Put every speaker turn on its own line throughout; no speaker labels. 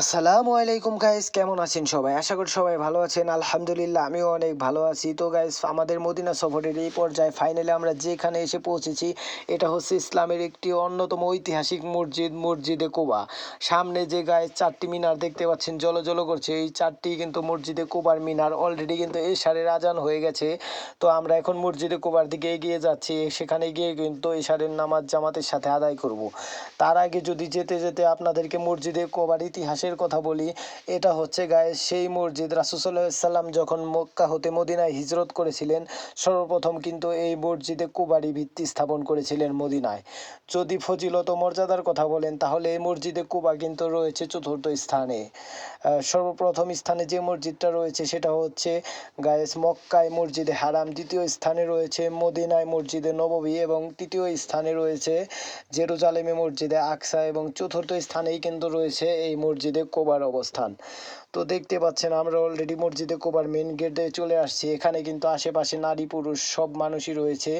আসসালামু আলাইকুম গাইস কেমন আছেন সবাই? আশা করি সবাই ভালো আছেন। আলহামদুলিল্লাহ, আমিও অনেক ভালো আছি। তো গাইস আমাদের মদিনা সফরের এই পর্যায়ে ফাইনালি আমরা যেখানে এসে পৌঁছেছি, এটা হচ্ছে ইসলামের একটি অন্যতম ঐতিহাসিক মসজিদ, মসজিদে কোবা। সামনে যে গায়ে চারটি মিনার দেখতে পাচ্ছেন জলো জলো করছে। এই চারটি কিন্তু মসজিদে কোবার মিনার অলরেডি কিন্তু এশারের আজান হয়ে গেছে। তো আমরা এখন মসজিদে কোবার দিকে এগিয়ে যাচ্ছি। সেখানে গিয়ে কিন্তু এশারের নামাজ জামাতের সাথে আদায় করব। তার আগে যদি যেতে যেতে আপনাদেরকে মসজিদে কোবার ইতিহাসের কথা বলি। এটা হচ্ছে গায়ে সেই মসজিদ রাসুসাল্লাম যখন মক্কা হতে মদিনায় হিজরত করেছিলেন, সর্বপ্রথম কিন্তু এই মসজিদে কুবারি ভিত্তি স্থাপন করেছিলেন মদিনায়। যদি ফজিলত মর্যাদার কথা বলেন, তাহলে এই মসজিদে কুবা কিন্তু রয়েছে চতুর্থ স্থানে। সর্বপ্রথম স্থানে যে মসজিদটা রয়েছে, সেটা হচ্ছে গায়েস মক্কায় মসজিদে হারাম। দ্বিতীয় স্থানে রয়েছে মদিনায় মসজিদে নববী এবং তৃতীয় স্থানে রয়েছে জেরুজালেমে মসজিদে আকসা এবং চতুর্থ স্থানেই কিন্তু রয়েছে এই মসজিদে। কোবার অবস্থান। তো দেখতে পাচ্ছেন, আমরা অলরেডি মসজিদে কোবার মেন গেটে চলে আসছি। এখানে কিন্তু আশেপাশে নারী পুরুষ সব মানুষই রয়েছে।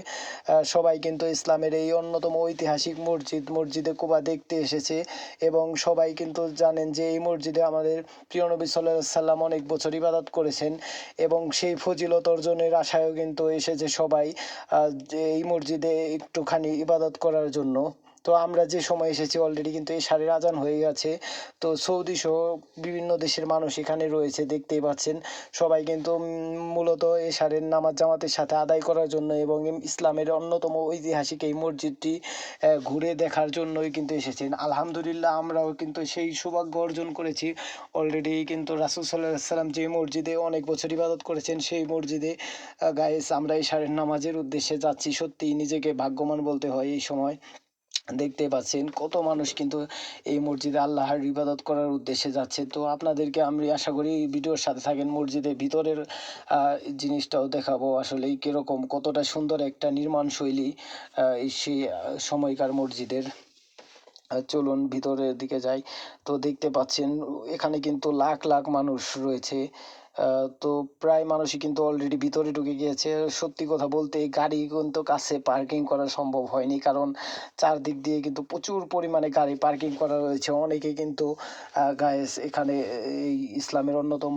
সবাই কিন্তু ইসলামের এই অন্যতম ঐতিহাসিক মসজিদ, মসজিদে কোবা দেখতে এসেছে এবং সবাই কিন্তু জানেন যে এই মসজিদে আমাদের প্রিয় নবী সাল্লাহ সাল্লাম অনেক বছর ইবাদত করেছেন এবং সেই ফজিলত অর্জনের আশায়ও কিন্তু এসেছে সবাই যে এই মসজিদে একটুখানি ইবাদত করার জন্য। তো আমরা যে সময় এসেছি অলরেডি কিন্তু এই সারের আজান হয়ে গেছে। তো সৌদি সহ বিভিন্ন দেশের মানুষ এখানে রয়েছে, দেখতেই পাচ্ছেন। সবাই কিন্তু মূলত এই সারের নামাজ জামাতের সাথে আদায় করার জন্য এবং ইসলামের অন্যতম ঐতিহাসিক এই মসজিদটি ঘুরে দেখার জন্যই কিন্তু এসেছেন। আলহামদুলিল্লাহ আমরাও কিন্তু সেই সৌভাগ্য অর্জন করেছি। অলরেডি কিন্তু রাসুল সাল্লাহ সাল্লাম যে মসজিদে অনেক বছর ইবাদত করেছেন, সেই মসজিদে গায়েস আমরা এই সারের নামাজের উদ্দেশ্যে যাচ্ছি। সত্যিই নিজেকে ভাগ্যবান বলতে হয় এই সময়। দেখতে পাচ্ছেন কত মানুষ কিন্তু এই মসজিদে আল্লাহর ইবাদত করার উদ্দেশ্যে যাচ্ছে। তো আপনাদেরকে আমি আশা করি ভিডিওর সাথে থাকেন, মসজিদের ভিতরের জিনিসটাও দেখাবো আসলে কীরকম কতটা সুন্দর একটা নির্মাণ শৈলী সেই সময়কার মসজিদের। চলুন ভিতরের দিকে যাই। তো দেখতে পাচ্ছেন, এখানে কিন্তু লাখ লাখ মানুষ রয়েছে। তো প্রায় মানুষই কিন্তু অলরেডি ভিতরে ঢুকে গিয়েছে। সত্যি কথা বলতে এই গাড়ি কিন্তু কাছে পার্কিং করা সম্ভব হয়নি, কারণ চারদিক দিয়ে কিন্তু প্রচুর পরিমাণে গাড়ি পার্কিং করা রয়েছে। অনেকে কিন্তু গায়েস এখানে এই ইসলামের অন্যতম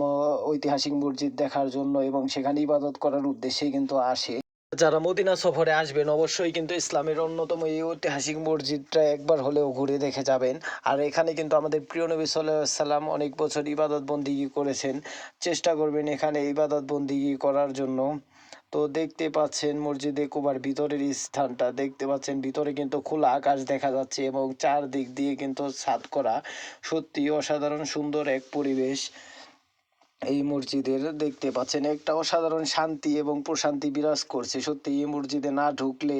ঐতিহাসিক মসজিদ দেখার জন্য এবং সেখানে ইবাদত করার উদ্দেশ্যেই কিন্তু আসে। যারা মদিনা সফরে আসবেন, অবশ্যই কিন্তু ইসলামের অন্যতম এই ঐতিহাসিক মসজিদটা একবার হলেও ঘুরে দেখে যাবেন। আর এখানে কিন্তু আমাদের প্রিয় নবী সাল্লাম অনেক বছর ইবাদত বন্দিগি করেছেন। চেষ্টা করবেন এখানে ইবাদত বন্দিগি করার জন্য। তো দেখতে পাচ্ছেন মসজিদে কুবার ভিতরের স্থানটা। দেখতে পাচ্ছেন ভিতরে কিন্তু খোলা আকাশ দেখা যাচ্ছে এবং চারদিক দিয়ে কিন্তু ছাদ করা। সত্যি অসাধারণ সুন্দর এক পরিবেশ। এই মসজিদের দেখতে পাচ্ছেন একটা অসাধারণ শান্তি এবং প্রশান্তি বিরাজ করছে। সত্যি, এই মসজিদে না ঢুকলে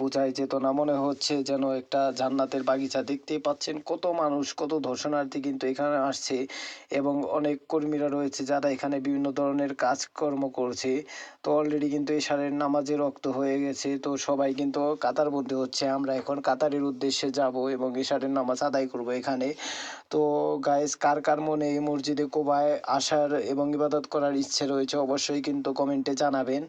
বোঝাই যেত না। মনে হচ্ছে যেন একটা জান্নাতের বাগিচা। দেখতে পাচ্ছেন কত মানুষ, কত দর্শনার্থী কিন্তু এখানে আসছে এবং অনেক কর্মীরা রয়েছে যারা এখানে বিভিন্ন ধরনের কাজকর্ম করছে। তো অলরেডি কিন্তু এই সারের নামাজে রক্ত হয়ে গেছে। তো সবাই কিন্তু কাতারবন্দি হচ্ছে। আমরা এখন কাতারের উদ্দেশ্যে যাব এবং এশারের নামাজ আদায় করব এখানে। তো গাইস কার কার মনে এই মসজিদে কোবায় আসার এবং ইবাদত করার ইচ্ছে রয়েছে, অবশ্যই কিন্তু কমেন্টে জানাবেন।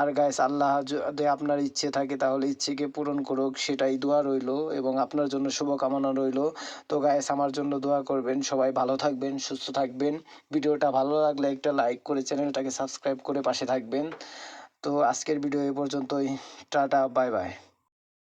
আর গাইস আল্লাহ যদি আপনার ইচ্ছে থাকে তাহলে ইচ্ছেকে পূরণ করুক, সেটাই দোয়া রইল এবং আপনার জন্য শুভকামনা রইল। তো গাইস আমার জন্য দোয়া করবেন, সবাই ভালো থাকবেন, সুস্থ থাকবেন। ভিডিওটা ভালো লাগলে একটা লাইক করে চ্যানেলটাকে সাবস্ক্রাইব করে পাশে থাকবেন। তো আজকের ভিডিও এ পর্যন্তই, টাটা বাই বাই